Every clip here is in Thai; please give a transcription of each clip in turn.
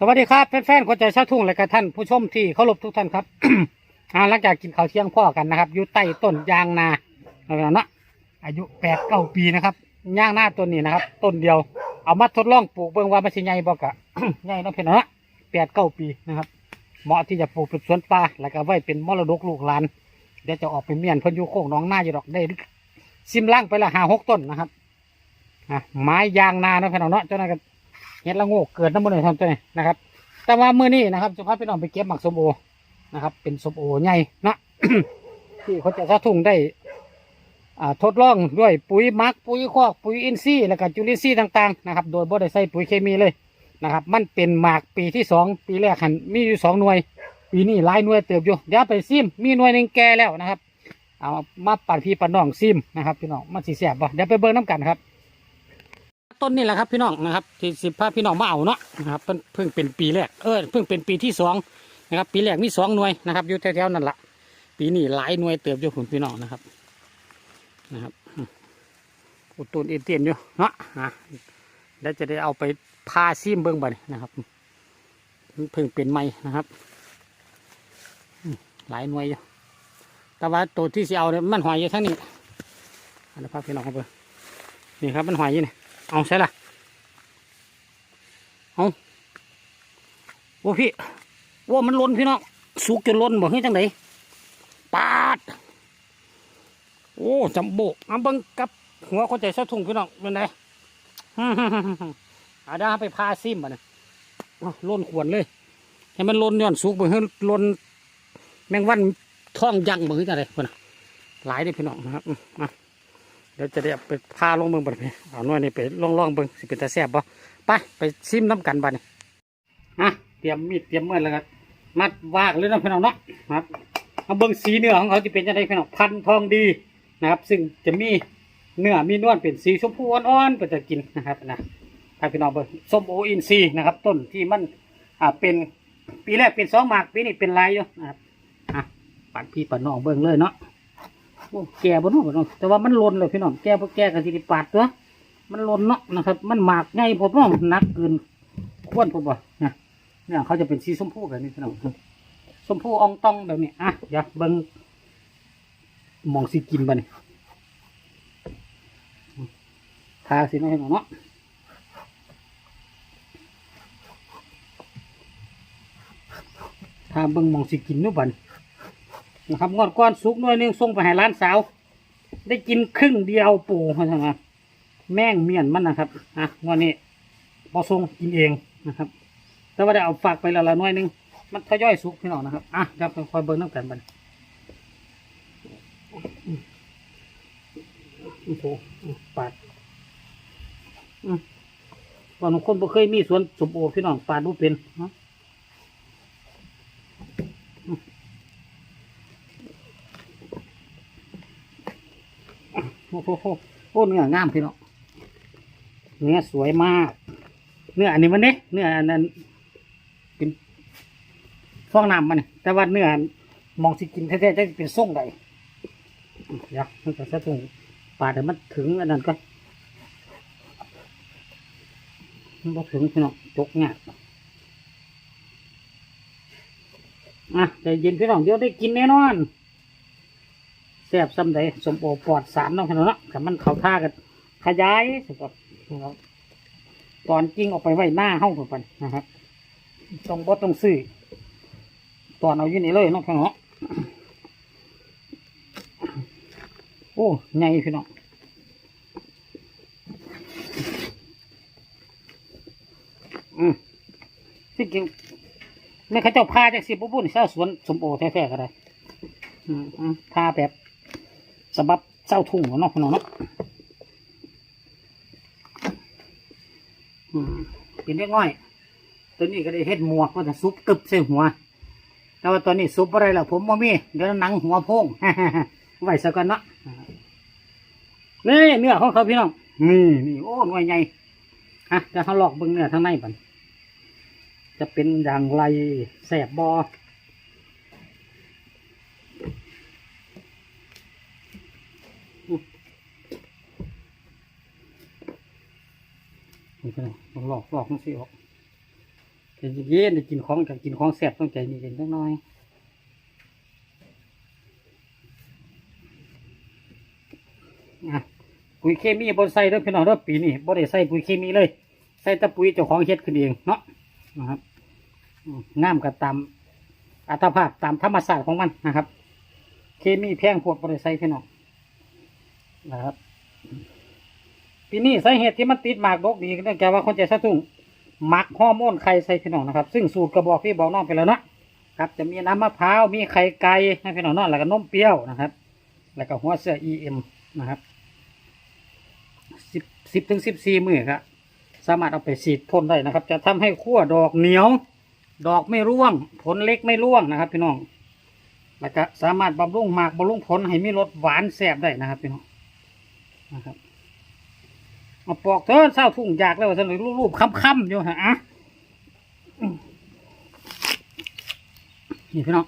สวัสดีครับแฟนๆคนใจชาทุ่งและก็ท่านผู้ชมที่เคารพทุกท่านครับ อ่าหลังจากกินข้าวเที่ยงพ่อกันนะครับอยู่ใต้ต้นยางนาแล้วนะอายุแปดเก้าปีนะครับยางนาต้นนี้นะครับต้นเดียว เอามาทดลองปลูกเบิ่งว่ามันสิใหญ่บ่กะ ใหญ่เน้องพี่องนะแปดเก้าปีนะครับ เหมาะที่จะปลูกเป็นสวนป่าแล้วก็ไว้เป็นมรดกลูกหลานเดี๋ยวจะออกไปเมียนเพิ่นยูโค้งน้องหน้าอยู่ดอกได้ซิมล่างไปละห้าหกต้นนะครับอะไม้ยางนาเนาะพี่องเนาะเจ้านั้นก็ เห็ดละโงกเกิดน้ำมันเลยทำตัวนี้นะครับ แต่ว่ามือนี้นะครับจะพาพี่น้องไปเก็บหมักสมโอนะครับ เป็นสมโอใหญ่นะที่เขาจะสะทุ่งได้อ่าทดลองด้วยปุ๋ยหมักปุ๋ยคอกปุ๋ยอินทรีย์แล้วก็จุลินทรีย์ต่างๆนะครับ โดยบ่ได้ใส่ปุ๋ยเคมีเลยนะครับ มันเป็นหมากปีที่สองปีแรกหันมีอยู่สองหน่วย ปีนี้หลายหน่วยเติบอยู่เดี๋ยวไปซิมมีหน่วยหนึ่งแก่แล้วนะครับ เอามาปั่นพี่ปั่นน้องซิมนะครับพี่น้องมันสีแสบบ่เดี๋ยวไปเบิ่งน้ำกันครับ ต้นนี่แหละครับพี่น้องนะครับที่สิบพาพี่น้องมาเอาเนาะนะครับเพิ่งเพิ่งเป็นปีแรกเออเพิ่งเป็นปีที่สองนะครับปีแรกมีสองหน่วยนะครับอยู่แถวๆนั่นละปีนี้หลายหน่วยเติบอยู่คุณพี่น้องนะครับนะครับอืมอุดตูนเอเตียนอยู่เนาะอะแล้วจะได้เอาไปพาซิมเบิ้งบนนะครับเพิ่งเป็นใหม่นะครับ หลายหน่วยอยู่แต่ว่าตัวที่สิเอาเนี่ยมันหอยอยู่ทั้งนี้อันนี้พาพี่น้องเข้าไปนี่ครับมันหอยอยู่นี่ เอาใช่ละเอาโอ้พี่ว่ามันล้นพี่น้องสุกจนล้นบอกให้จังไดปาด โอ้จำโบกเอาเบังกับหัวคนใจเส้าทุ่งพี่น้องเป็นไงอาด้าไปพาซิมบ่เนี่ยล้นขวนเลยให้มันล้นย้อนสุกบ่ให้ล้นแมงวันท้องยังบ่ให้จังไดคนหลายเด้พี่น้องนะครับอืมอะ เดี๋ยวจะได้ไปพาลงเบิ่งบัดนี้เอาหน่วยนี่ไปล่องล่องเบิงสิเป็นตาแซ่บบ่ไปไปซิมน้ำกันบัดนี้อะเตรียมมีดเตรียมเมื่อแล้วก็มัดวากเลยนะพี่น้องเนาะครับเอาเบิงสีเนื้อของเขาจะเป็นยังไงพี่น้องพันทองดีนะครับ ซึ่งจะมีเนื้อมีนวลเป็นสีชมพูอ่อนๆเพื่อจะกินนะครับนะให้พี่น้องเบิงส้มโออินซีนะครับ ต้นที่มันอ่าเป็นปีแรกเป็นสองหมากปีนี้เป็นลายอยู่นะครับอะปัดพี่ปัดน้องเบิงเลยเนาะ โอ้แก่บนน้องบนน้องแต่ว่ามันหลนเลยพี่น้องแก่พวกแก่กันสิได้ปาดตัวมันหลนเนาะนะครับ มันหมากไงผมน้องหนักเกินควรผมบ่นี่ยเนี่ยเขาจะเป็นสีชมพูแบบนี้พี่น้องชมพูอองตองแบบนี้อะอย่าเบิ่งมองสิกินบ่นี่ทาสิเนาะพี่น้องเนาะทาเบิ่งมองสิกินนู่นบ่น นะครับงอดก้อนสุกหน่อยหนึงส่งไปให้ร้านสาว ได้กินครึ่งเดียวปูเขาใช่ไหมแม่งเมียนมันนะครับอะงวดนี้พอส่งกินเองนะครับ แต่ว่าได้เอาฝากไปละละน่อยหนึงมันทยอยสุกพี่น้องนะครับอะเดี๋ยวคอยเบิ้งน้ำกันบันโอ้โหปาดอืมบางคนบ่เคยมีสวนสมโอพี่น้องปาดบ่เป็นนะ อ้โหโอ้เนื้องามพี่เน้องเนื้อสวยมาก เนื้ออันนี้มันเนี่ยเนื้ออันนั้นเป็นฟองน้ำมันแต่ว่าเนื้อมองสิกินแท้ๆจะเป็นส่งใดเดี๋ยวมันจะสะถุงปาดให้มันถึงอันนั้นก็มันบ่ถึงพี่น้องตกเนี่ยอะใจเย็นพี่น้องเดี๋ยวได้กินแน่นอน แซ่บซ้ำใดสมโอปลอดสารน้องพี่น้องเนาะแต่มันเขาท่ากันขยายสุดครับนะครับตอนจริงออกไปไว้หน้าห้องผมไปนะครับตรงบ่ต้องซื้อตอนเอาอยู่นี่เลยน้องพี่น้องเนาะโอ้ใหญ่พี่น้องอืมที่จริงไม่เขาเจ้าพาจากสิบบุญเช่าสวนสมโอแท้ๆก็ได้อืมอืมพาแบบ สำหรับเจ้าทุ่งเนาะพี่น้องเนาะอืมเป็นเล็กน้อย ตัวนี้ก็ได้เฮ็ดหมวกก็จะซุปกึบใส่หัว แต่ว่าตอนนี้ซุปอะไรล่ะผมบ่มีเดี๋ยวหนังหัวโพงไว้ซะก่อนเนาะนี่เนื้อของเขาพี่น้องนี่นี่โอ้หน่วยใหญ่อะจะเขาลอกเบิ่งเนื้อทางในบันจะเป็นอย่างไรแสบบอ นี่พี่น้องหลอกหลอกมันสิออกใจเย็นๆได้กินของกับกินของแซ่บต้องใจเย็นๆจักหน่อยปุ๋ยเคมีบนใส่ด้อพี่น้องด้อปีนี้บ่ได้ใส่ปุ๋ยเคมีเลย ใส่ต่ปุ๋ยเจ้าของเฮ็ดขึ้นเองเนาะนะครับอืมงามกับตามอัตภาพตามธรรมชาติของมันนะครับ เคมีแพงพวดบ่ได้ใส่พี่น้องนะครับ ปีนี้สาเหตุที่มันติดหมากดกดีก็เนื่องจากว่าคนใจสะทุ่งหมักฮอร์โมนไข่ใส่พี่น้องนะครับ ซึ่งสูตรกระบอกพี่บอกน้องไปแล้วนะครับจะมีน้ำมะพร้าวมีไข่ไก่ให้พี่น้องนาะแล้วก็นมเปรี้ยวนะครับ แล้วก็หัวเสือ EM นะครับสิบสิบถึงสิบสี่มือครับสามารถเอาไปฉีดพ่นได้นะครับ จะทำให้ขั้วดอกเหนียว ดอกไม่ร่วง ผลเล็กไม่ร่วงนะครับพี่น้องแล้วก็สามารถบำรุงหมากบำรุงผลให้มีรสหวานแซ่บได้นะครับพี่น้องนะครับ มาปอกเถอะเศร้าทุ่งอยากแล้วสนุกรูปๆค่ำๆอยู่ฮะอะนี่พี่น้อง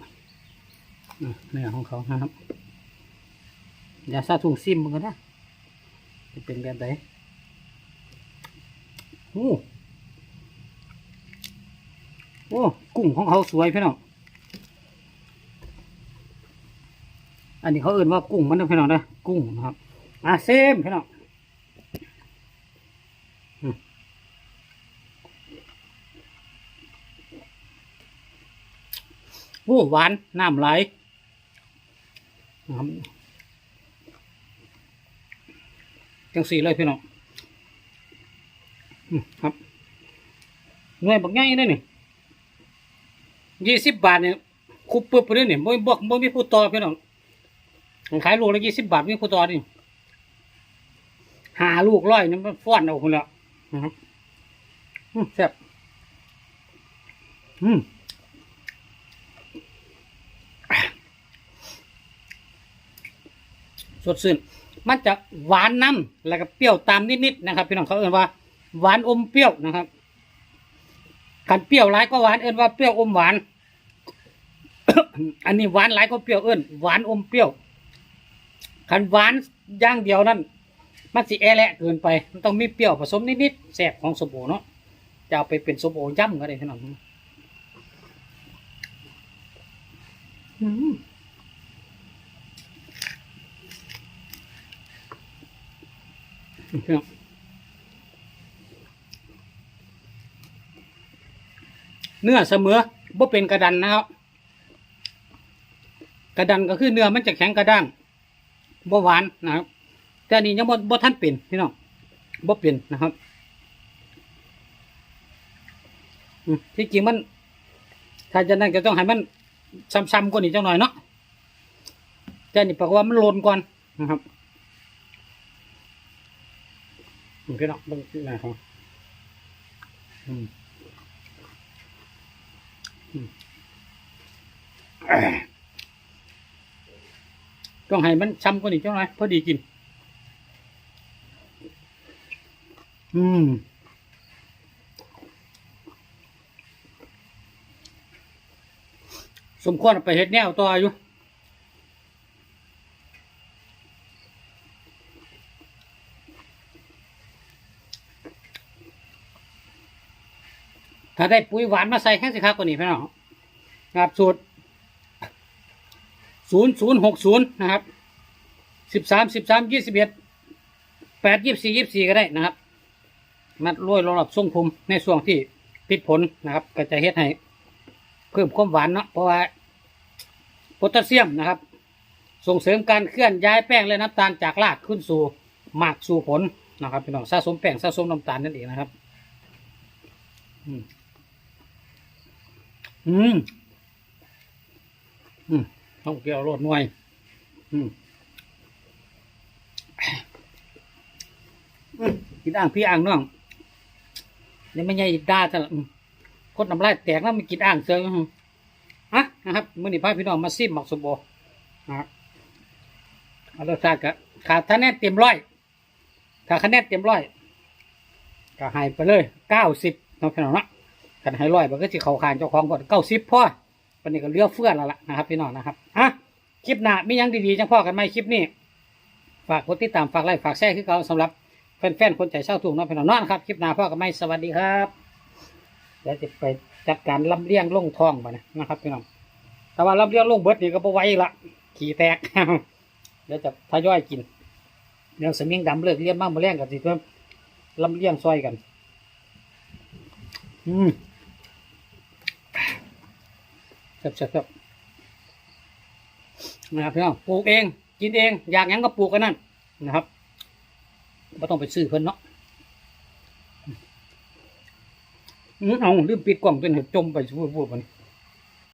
เนื้อของเขานะครับอย่าเศร้าทุ่งซิมมันกันนะจะเป็นแบบไหนโอ้โอ้กุ้งของเขาสวยพี่น้องอันนี้เขาเอื่นว่ากุ้งมันนะพี่น้องนะกุ้งนะครับอะเซมพี่น้อง โอ้หวานน้ำไหลนะครับจังสีเลยพี่น้องครับหน่วยบักง่ายเลยนี่ยี่สิบบาทเนี่ยคุบปึ๊บไปเลยเนี่ยบ่บอกบ่มีผู้ต่อพี่น้องขายลูกละยี่สิบบาทมีผู้ต่อนี่หาลูกร้อยนี่มันฟ้อนเอาคนละนะครับแซ่บอืม สดชื่นมันจะหวานน้ำแล้วก็เปรี้ยวตามนิดๆนะครับ พี่น้องเขาเอ่นว่าหวานอมเปรี้ยวนะครับขันเปรี้ยวหลายก็หวานเอิ้นว่าเปรี้ยวอมหวาน อันนี้หวานหลายก็เปรี้ยวเอิ้นหวานอมเปรี้ยวขันหวานย่างเดียวนั่นมันสิแอแหละเกินไป มันต้องมีเปรี้ยวผสมนิดๆแสบของสมโอเนาะจะเอาไปเป็นสมโอย่ำก็ได้พี่น้องอืม ครับเนื้อเสมอบ่เป็นกระดันนะครับ กระดันก็คือเนื้อมันจะแข็งกระด้างบ่หวานนะครับ แต่อันนี้ยังบ่บ่ท่านเป็นพี่น้องบ่เป็นนะครับที่จริงมัน ถ้าจะนั่นก็ต้องให้มันซ้ำๆกว่านี้จังหน่อยเนาะแต่อันนี่แปลว่ามันโลนก่อนนะครับ อืม พี่น้องเบิ่งหน้าเขาอืมอืมต้องให้มันช้ำกว่านี้จังหน่อยพอดีกิน อืมสมควรไปเฮ็ดแนวต่ออยู่ ถ้าได้ปุ๋ยหวานมาใส่แค่สิครับกว่านี้พี่น้องครับสูตรศูนย์ศูนย์หกศูนย์นะครับสิบสามสิบสามยี่สิบเอ็ดแปดยี่สี่ยี่สี่ก็ได้นะครับ มัดรวยรอบทรงภูมิในช่วงที่ปิดผลนะครับ ก็จะเฮ็ดให้เพิ่มความหวานเนาะเพราะว่าโพแทสเซียมนะครับ ส่งเสริมการเคลื่อนย้ายแป้งและน้ำตาลจากรากขึ้นสู่หมากสู่ผลนะครับพี่น้องสะสมแป้งสะสมน้ำตาลนั่นเองนะครับ อืม อืมอืมต้องเกี่ยวรดหน่วยอืมอืมกินอ่างพี่อ่างน้องนี่ไม่ใช่ด่าแต่ละคนน้ำลายแตกแล้วไม่กินอ่างเสืออืมอะนะครับมื่อนี้พาพี่น้องมาซิมหมักสมโบนะครับเอารสชาติกะขาดคะแนนเต็มร้อยขาดคะแนนเต็มร้อยก็ให้ไปเลยเก้าสิบน้องพี่น้องนะ กันให้ร้อยมันก็จะเข้าขานเจ้าของก่อนเก้าสิบพ่อวันนี้ก็เลือกเฟื่อแล้วล่ะนะครับพี่น้องนะครับอะคลิปหน้ามียังดีๆจังพ่อกันไหมคลิปนี้ ฝากกดติดตามฝากไลค์ฝากแชร์คือเขาสำหรับแฟนๆคนใจเช่าถูกน้องพี่น้องนาะนครับคลิปหน้าพ่อกันไหมสวัสดีครับเดี๋ยวจะไปจัดการลำเลี้ยงลงท้องไปนะนะครับพี่น้องแต่ว่าลำเลี้ยงลงเบิดนี่ก็บ่ไหวละขี่แตกเดี๋ยวจะทยอยกินเดี๋ยวสมิงดำเลิกเลี้ยงมากมาเลี้ยงกันสิเพิ่มลำเลี้ยงซอยกัน อืม ครับๆๆนะครับพี่น้องปลูกเองกินเอง อยากยังก็ปลูกกันนั่นนะครับไม่ต้องไปซื้อเพิ่นเนาะอืมเอาลืมปิดกล่องเป็นเห็ดจมไปพูดพูดมัน